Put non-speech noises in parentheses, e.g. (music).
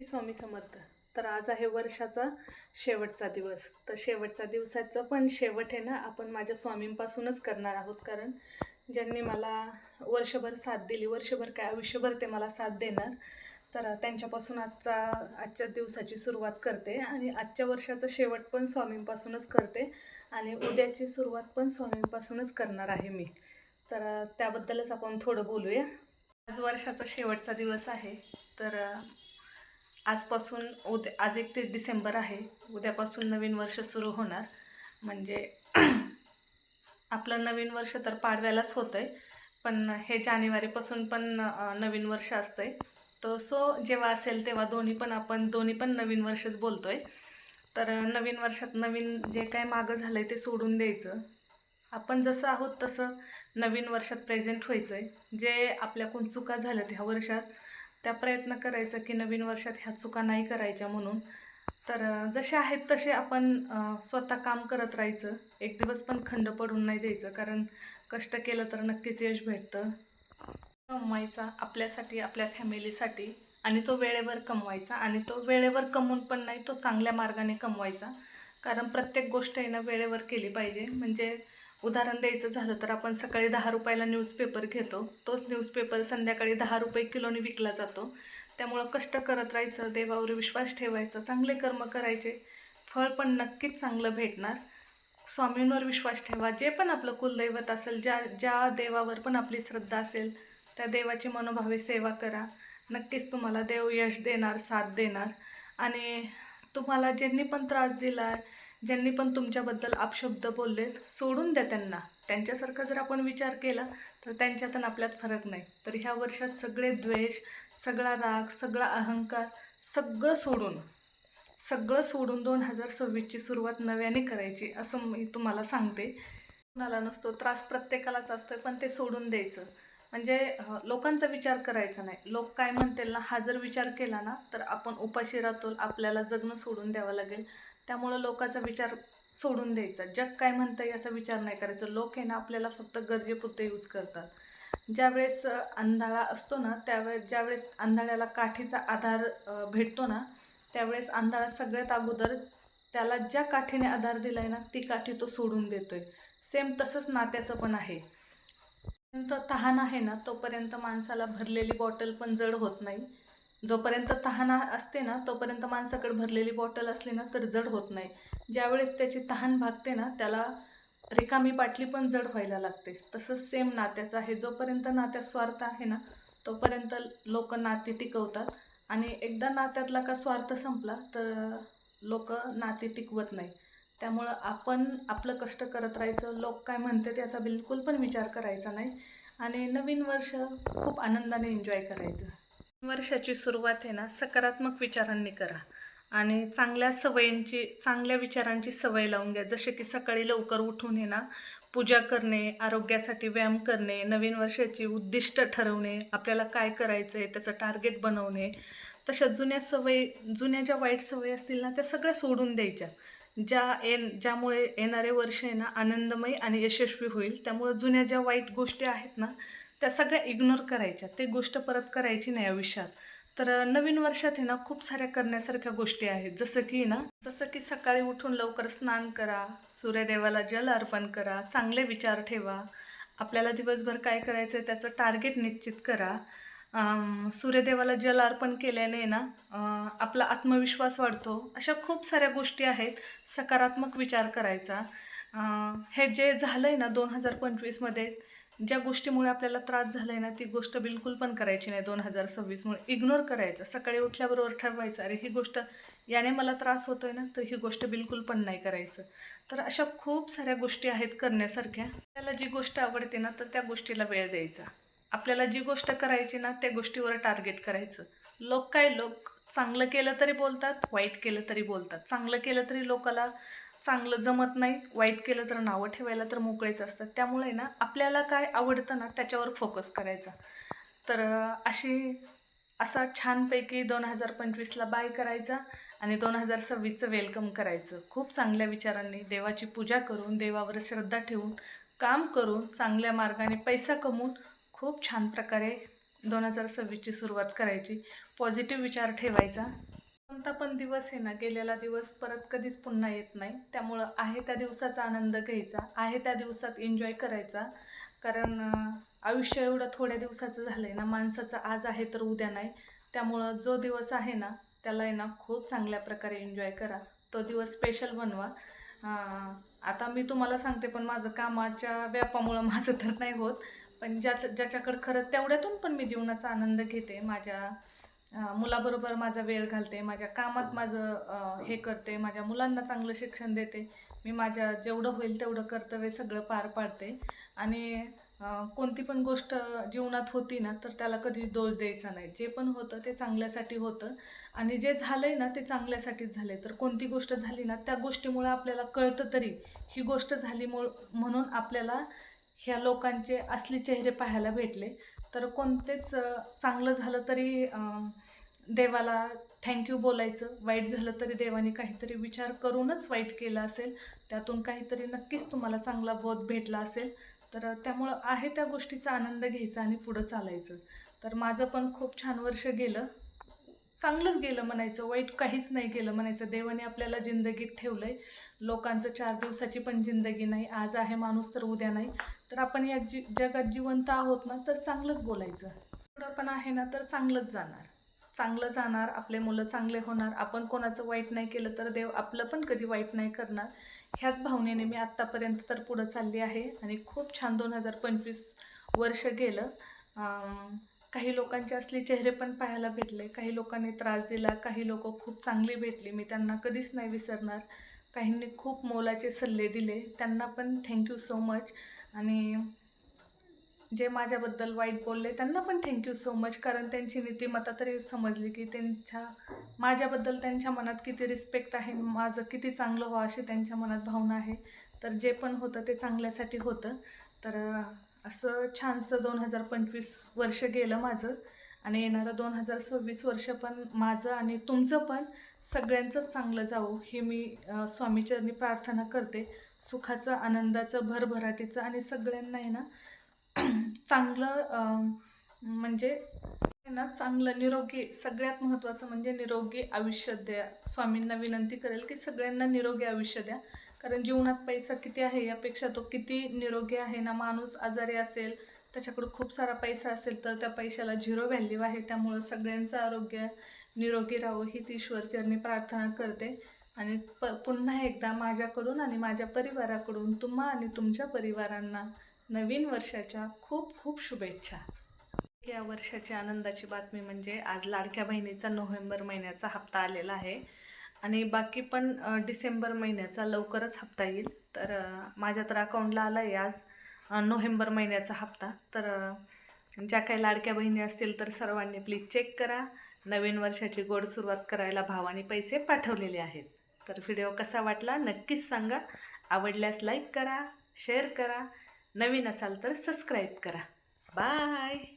स्वामी समर्थ. तर आज आहे वर्षाचा शेवटचा दिवस. तर शेवटचा दिवसाचं पण शेवट आहे ना आपण माझ्या स्वामींपासूनच करणार आहोत. कारण ज्यांनी मला वर्षभर साथ दिली वर्षभर काय आयुष्यभर ते मला साथ देणार तर त्यांच्यापासून आजचा आजच्या दिवसाची सुरुवात करते. आणि आजच्या वर्षाचा शेवट पण स्वामींपासूनच करते. आणि उद्याची सुरुवात पण स्वामींपासूनच करणार आहे मी. तर त्याबद्दलच आपण थोडं बोलूया. आज वर्षाचा शेवटचा दिवस आहे. तर आजपासून उद्या आज एकतीस डिसेंबर आहे. उद्यापासून नवीन वर्ष सुरू होणार. म्हणजे (clears throat) आपलं नवीन वर्ष तर पाडव्यालाच होतं आहे पण हे जानेवारीपासून पण नवीन वर्ष असतं आहे तर सो जेव्हा असेल तेव्हा दोन्ही पण आपण दोन्ही पण नवीन वर्षच बोलतो आहे तर नवीन वर्षात नवीन जे काय मागं झालं आहे ते सोडून द्यायचं. आपण जसं आहोत तसं नवीन वर्षात प्रेझेंट व्हायचं आहे जे आपल्याकडून चुका झाल्यात ह्या वर्षात त्या प्रयत्न करायचा की नवीन वर्षात ह्या चुका नाही करायच्या म्हणून. तर जसे आहेत तसे आपण स्वतः काम करत राहायचं. एक दिवस पण खंड पडून नाही द्यायचं कारण कष्ट केलं तर नक्कीच यश भेटतं. कमवायचा आपल्यासाठी आपल्या फॅमिलीसाठी आणि तो वेळेवर कमवायचा आणि तो वेळेवर कमवून पण नाही तो चांगल्या मार्गाने कमवायचा. कारण प्रत्येक गोष्ट आहे ना वेळेवर केली पाहिजे. म्हणजे उदाहरण द्यायचं झालं तर आपण सकाळी दहा रुपयाला न्यूजपेपर घेतो. तोच न्यूजपेपर संध्याकाळी दहा रुपये किलोने विकला जातो. त्यामुळं कष्ट करत राहायचं देवावर विश्वास ठेवायचा चांगले कर्म करायचे फळ पण नक्कीच चांगलं भेटणार. स्वामींवर विश्वास ठेवा. जे पण आपलं कुलदैवत असेल ज्या ज्या देवावर पण आपली श्रद्धा असेल त्या देवाची मनोभावे सेवा करा. नक्कीच तुम्हाला देव यश देणार साथ देणार. आणि तुम्हाला ज्यांनी पण त्रास दिला आहे ज्यांनी पण तुमच्याबद्दल अपशब्द बोललेत सोडून द्या त्यांना. त्यांच्यासारखा जर आपण विचार केला तर त्यांच्यात आणि आपल्यात फरक नाही. तर ह्या वर्षात सगळे द्वेष सगळा राग सगळा अहंकार सगळं सोडून सगळं सोडून दोन हजार सव्वीसची सुरुवात नव्याने करायची असं मी तुम्हाला सांगते. कुणाला नसतो त्रास प्रत्येकालाच असतोय पण ते सोडून द्यायचं. म्हणजे लोकांचा विचार करायचा नाही. लोक काय म्हणतील ना हा जर विचार केला ना तर आपण उपाशी राहतो आपल्याला जगणं सोडून द्यावं लागेल. त्यामुळं लोकांचा विचार सोडून द्यायचा. जग काय म्हणतं याचा विचार नाही करायचा. लोक आहे ना आपल्याला फक्त गरजेपुरते यूज करतात. ज्यावेळेस अंधाळा असतो ना त्यावेळेस ज्यावेळेस अंधाळ्याला काठीचा आधार भेटतो ना त्यावेळेस अंधाळा सगळ्यात अगोदर त्याला ज्या काठीने आधार दिलाय ना ती काठी तो सोडून देतोय. सेम तसंच नात्याचं पण आहे. तहान आहे ना तोपर्यंत माणसाला भरलेली बॉटल पण जड होत नाही. जोपर्यंत तहान असते ना तोपर्यंत माणसाकडे भरलेली बॉटल असली ना तर जड होत नाही. ज्यावेळेस त्याची तहान भागते ना त्याला रिकामी बाटली पण जड व्हायला लागते. तसंच सेम नात्याचं आहे. जोपर्यंत नात्यात स्वार्थ आहे ना तोपर्यंत लोक नाती टिकवतात. आणि एकदा नात्यातला का स्वार्थ संपला तर लोक नाती टिकवत नाही. त्यामुळं आपण आपलं कष्ट करत राहायचं. लोक काय म्हणते याचा बिलकुल पण विचार करायचा नाही. आणि नवीन वर्ष खूप आनंदाने एन्जॉय करायचं. वर्षाची सुरुवात आहे ना सकारात्मक विचारांनी करा. आणि चांगल्या सवयींची चांगल्या विचारांची सवय लावून घ्या. जसे की सकाळी लवकर उठून आहे ना पूजा करणे आरोग्यासाठी व्यायाम करणे नवीन वर्षाची उद्दिष्ट ठरवणे आपल्याला काय करायचं आहे त्याचं टार्गेट बनवणे तशा जुन्या सवयी जुन्या ज्या वाईट सवयी असतील ना त्या सगळ्या सोडून द्यायच्या. ज्या येन ज्यामुळे येणारे वर्ष आहे ना आनंदमय आणि यशस्वी होईल. त्यामुळे जुन्या ज्या वाईट गोष्टी आहेत ना त्या सगळ्या इग्नोर करायच्या. ते गोष्ट परत करायची नाही आयुष्यात. तर नवीन वर्षात आहे ना खूप साऱ्या करण्यासारख्या गोष्टी आहेत. जसं की ना जसं की सकाळी उठून लवकर स्नान करा सूर्यदेवाला जल अर्पण करा चांगले विचार ठेवा. आपल्याला दिवसभर काय करायचं आहे त्याचं टार्गेट निश्चित करा. सूर्यदेवाला जल अर्पण केल्याने ना आपला आत्मविश्वास वाढतो. अशा खूप साऱ्या गोष्टी आहेत. सकारात्मक विचार करायचा. हे जे झालं आहे ना दोन हजार पंचवीसमध्ये ज्या गोष्टीमुळे आपल्याला त्रास झाला आहे ना ती गोष्ट बिलकुल पण करायची नाही. दोन हजार सव्वीसमुळे इग्नोर करायचं. सकाळी उठल्याबरोबर ठरवायचं अरे ही गोष्ट याने मला त्रास होतोय ना तर ही गोष्ट बिलकुल पण नाही करायचं. तर अशा खूप साऱ्या गोष्टी आहेत करण्यासारख्या. आपल्याला जी गोष्ट आवडते ना तर त्या गोष्टीला वेळ द्यायचा. आपल्याला जी गोष्ट करायची ना त्या गोष्टीवर टार्गेट करायचं. लोक काय लोक चांगलं केलं तरी बोलतात वाईट केलं तरी बोलतात. चांगलं केलं तरी लोकाला चांगलं जमत नाही वाईट केलं तर नावं ठेवायला तर मोकळेच असतात. त्यामुळे ना आपल्याला काय आवडतं ना त्याच्यावर फोकस करायचा. तर अशी असा छानपैकी दोन हजार पंचवीसला बाय करायचा आणि दोन हजार सव्वीसचं वेलकम करायचं. खूप चांगल्या विचारांनी देवाची पूजा करून देवावर श्रद्धा ठेवून काम करून चांगल्या मार्गाने पैसा कमवून खूप छान प्रकारे दोन हजार सव्वीसची सुरुवात करायची. पॉझिटिव्ह विचार ठेवायचा. कोणता पण दिवस आहे ना गेलेला दिवस परत कधीच पुन्हा येत नाही. त्यामुळं आहे त्या दिवसाचा आनंद घ्यायचा आहे त्या दिवसात एन्जॉय करायचा. कारण आयुष्य एवढं थोड्या दिवसाचं झालं आहे ना माणसाचं आज आहे तर उद्या नाही. त्यामुळं जो दिवस आहे ना त्याला आहे ना खूप चांगल्या प्रकारे एन्जॉय करा. तो दिवस स्पेशल बनवा. आता मी तुम्हाला सांगते पण माझं कामाच्या व्यापामुळं (laughs) माझं तर नाही होत. पण ज्या ज्याच्याकडं खरं तेवढ्यातून पण मी जीवनाचा आनंद घेते. माझ्या मुलाबरोबर माझा वेळ घालते माझ्या कामात माझं अं, हे करते माझ्या मुलांना चांगलं शिक्षण देते. मी माझ्या जेवढं होईल तेवढं कर्तव्य सगळं पार पाडते. आणि कोणती पण गोष्ट जीवनात होती ना तर त्याला कधीच दोष द्यायचा नाही. जे पण होतं ते चांगल्यासाठी होतं. आणि जे झालंय ना ते चांगल्यासाठीच झाले तर कोणती गोष्ट झाली ना त्या गोष्टीमुळे आपल्याला कळतं तरी ही गोष्ट झाली मुळ म्हणून आपल्याला ह्या लोकांचे असली चेहरे पाहायला भेटले. तर कोणतेच चांगलं झालं तरी देवाला थँक्यू बोलायचं. वाईट झालं तरी देवाने काहीतरी विचार करूनच वाईट केलं असेल. त्यातून काहीतरी नक्कीच तुम्हाला चांगला बोध भेटला असेल. तर त्यामुळं आहे त्या गोष्टीचा आनंद घ्यायचा आणि पुढं चालायचं. तर माझं पण खूप छान वर्ष गेलं. चांगलंच गेलं म्हणायचं. वाईट काहीच नाही केलं म्हणायचं. देवाने आपल्याला जिंदगीत ठेवलं आहे लोकांचं चार दिवसाची पण जिंदगी नाही आज आहे माणूस तर उद्या नाही. तर आपण या जी जगात जिवंत आहोत ना तर चांगलंच बोलायचं. पुढं पण आहे ना तर चांगलंच जाणार. चांगलं जाणार आपले मुलं चांगले होणार. आपण कोणाचं वाईट नाही केलं तर देव आपलं पण कधी वाईट नाही करणार. ह्याच भावनेने मी आत्तापर्यंत तर पुढं चालली आहे. आणि खूप छान दोन हजार पंचवीस वर्ष गेलं. काही लोकांचे असले चेहरे पण पाहायला भेटले. काही लोकांनी त्रास दिला. काही लोक खूप चांगली भेटली. मी त्यांना कधीच नाही विसरणार. काहींनी खूप मोलाचे सल्ले दिले त्यांना पण थँक्यू सो मच आणि जे माझ्याबद्दल वाईट बोलले त्यांना पण थँक्यू सो मच कारण त्यांची नीतिमत्ता तरी समजली की त्यांच्या माझ्याबद्दल त्यांच्या मनात किती रिस्पेक्ट आहे माझं किती चांगलं व्हा अशी त्यांच्या मनात भावना आहे. तर जे पण होतं ते चांगल्यासाठी होतं. तर असं छानसं दोन हजार पंचवीस वर्ष गेलं माझं. आणि येणारं दोन हजार सव्वीस वर्ष पण माझं आणि तुमचं पण. सगळ्यांचंच चांगलं जावो हे मी स्वामीचरणी प्रार्थना करते. सुखाचं आनंदाचं भरभराटीचं आणि सगळ्यांना आहे ना (clears throat) चांगलं म्हणजे आहे ना चांगलं निरोगी सगळ्यात महत्त्वाचं म्हणजे निरोगी आयुष्य द्या. स्वामींना विनंती करेल की सगळ्यांना निरोगी आयुष्य द्या. कारण जीवनात पैसा किती आहे यापेक्षा तो किती निरोगी आहे ना माणूस आजारी असेल त्याच्याकडे खूप सारा पैसा असेल तर त्या पैशाला झिरो व्हॅल्यू आहे. त्यामुळं सगळ्यांचं आरोग्य निरोगी राहावं हीच ईश्वरचरणी प्रार्थना करते. आणि प पुन्हा एकदा माझ्याकडून आणि माझ्या परिवाराकडून तुम्हा आणि तुमच्या परिवारांना नवीन वर्षाच्या खूप खूप शुभेच्छा. या वर्षाची आनंदाची बातमी म्हणजे आज लाडक्या बहिणीचा नोव्हेंबर महिन्याचा हप्ता आलेला आहे. आणि बाकी पण डिसेंबर महिन्याचा लवकरच हप्ता येईल. तर माझ्या तर अकाउंटला आला आहे आज. नोव्हेंबर महिन्याचा हप्ता. तर ज्या काही लाडक्या बहिणी असतील तर सर्वांनी प्लीज चेक करा. नवीन वर्षाची गोड सुरुवात करायला भावाने पैसे पाठवलेले आहेत. तर व्हिडिओ कसा वाटला नक्कीच सांगा. आवडल्यास लाईक करा शेअर करा. नवीन असाल तर सबस्क्राईब करा. बाय